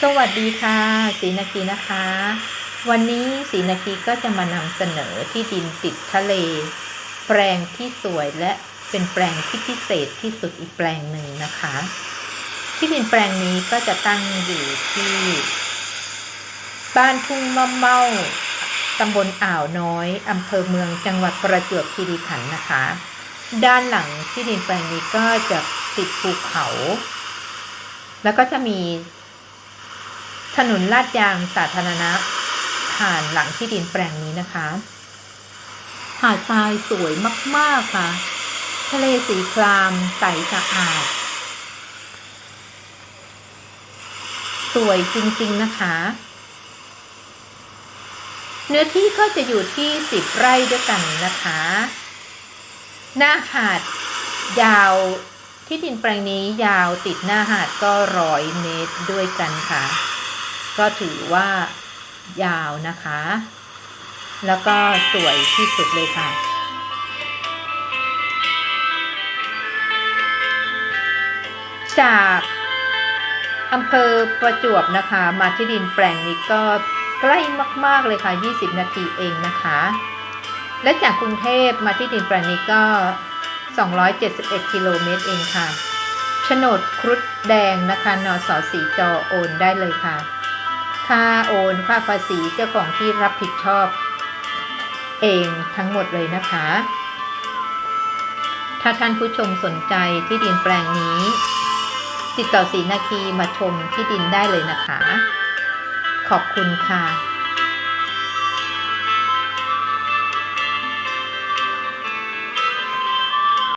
สวัสดีค่ะสีนาคีนะคะ วันนี้สีนาคีก็จะมานำเสนอที่ดินติดทะเล แปลงที่สวยและเป็นแปลงที่พิเศษที่สุดอีกแปลงหนึ่งนะคะ ที่ดินแปลงนี้ก็จะตั้งอยู่ที่ บ้านทุ่งมะเมาตำบลอ่าวน้อยอำเภอเมืองจังหวัดประจวบคีรีขันธ์นะคะ ด้านหลังที่ดินแปลงนี้ก็จะติดภูเขา แล้วก็จะมี นนลาดยางสาธารณะผ่านหลังที่ดินแปลงนี้นะคะ หาดทรายสวยมากๆค่ะ ทะเลสีครามใสสะอาด สวยจริงๆนะคะ เนื้อที่ก็จะอยู่ที่10ไร่ด้วยกันนะคะ หน้าหาดยาวที่ดินแปลงนี้ยาวติดหน้าหาดก็ร้อยเมตรด้วยกันค่ะ ก็ถือว่ายาวนะคะ แล้วก็สวยที่สุดเลยค่ะ จากอำเภอประจวบนะคะ มาที่ดินแปลงนี้ก็ใกล้มาก ๆ เลยค่ะ 20 นาทีเองนะคะ และจากกรุงเทพมาที่ดินแปลงนี้ก็ 271 กิโลเมตรเองค่ะโฉนดครุฑแดงนะคะนอสอสีจอโอนได้เลยค่ะ ค่าโอนค่าภาษีเจ้าของที่รับผิดชอบ เองทั้งหมดเลยนะคะ ถ้าท่านผู้ชมสนใจที่ดินแปลงนี้ ติดต่อสีนาคีมาชมที่ดินได้เลยนะคะ ขอบคุณค่ะ